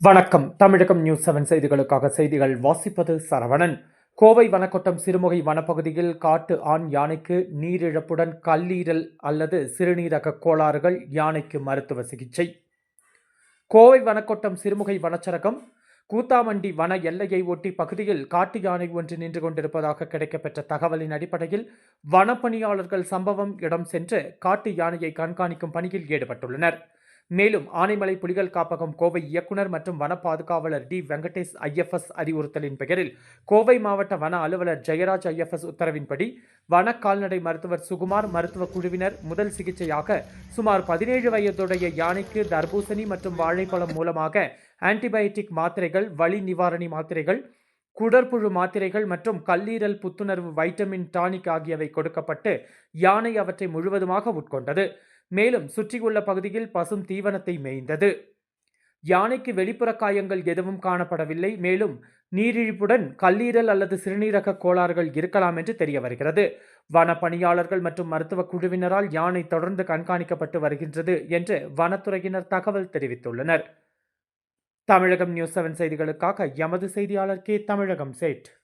வணக்கம். தமிழகம் news seven செய்திகளுக்காக செய்திகள் வாசிப்பது சரவணன். கோவை வனக்கோட்டம் சிறுமுகை வனப்பகுதியில் காட்டு ஆண் யானைக்கு நீரிழப்புடன் கல்லீரல் அல்லது சிறுநீரக கோளாறுகள் யானைக்கு மருத்துவ சிகிச்சை. கோவை வனக்கோட்டம் சிறுமுகை வனச்சரகம் கூத்தாமண்டி வன எல்லையை ஒட்டி பகுதியில் காட்டு யானை ஒன்று நின்று கொண்டிருப்பதாக கிடைக்கப்பெற்ற தகவலின் அடிப்படையில் வனப்பணியாளர்கள் சம்பவம் இடம் சென்று காட்டு யானையை கண்காணிக்கும் பணியில் ஈடுபட்டுள்ளனர். மேலும் ஆனைமலை புலிகள் காப்பகம் கோவை இயக்குனர் மற்றும் வன பாதுகாவலர் டி. வெங்கடேஷ் ஐஎஃப்எஸ் அறிவுறுத்தலின் பெயரில் கோவை மாவட்ட வன அலுவலர் ஜெயராஜ் ஐஎஃப்எஸ் உத்தரவின்படி வன கால்நடை மருத்துவர் சுகுமார் மருத்துவ குழுவினர் முதல் சிகிச்சையாக சுமார் பதினேழு வயதுடைய யானைக்கு தர்பூசணி மற்றும் வாழைப்பழம் மூலமாக ஆன்டிபயோட்டிக் மாத்திரைகள் வலி நிவாரணி மாத்திரைகள் குடற்புழு மாத்திரைகள் மற்றும் கல்லீரல் புத்துணர்வு வைட்டமின் டானிக் ஆகியவை கொடுக்கப்பட்டு யானை அவற்றை முழுவதுமாக உட்கொண்டது. மேலும் சுற்றியுள்ள பகுதியில் பசும் தீவனத்தை மேய்ந்தது. யானைக்கு வெளிப்புற காயங்கள் எதுவும் காணப்படவில்லை. மேலும் நீரிழிப்புடன் கல்லீரல் அல்லது சிறுநீரக கோளாறுகள் இருக்கலாம் என்று தெரிய வருகிறது. வன பணியாளர்கள் மற்றும் மருத்துவ குழுவினரால் யானை தொடர்ந்து கண்காணிக்கப்பட்டு வருகின்றது என்று வனத்துறையினர் தகவல் தெரிவித்துள்ளனர். தமிழகம் நியூஸ் செவன் செய்திகளுக்காக எமது செய்தியாளர் கே. தமிழகம் சேட்.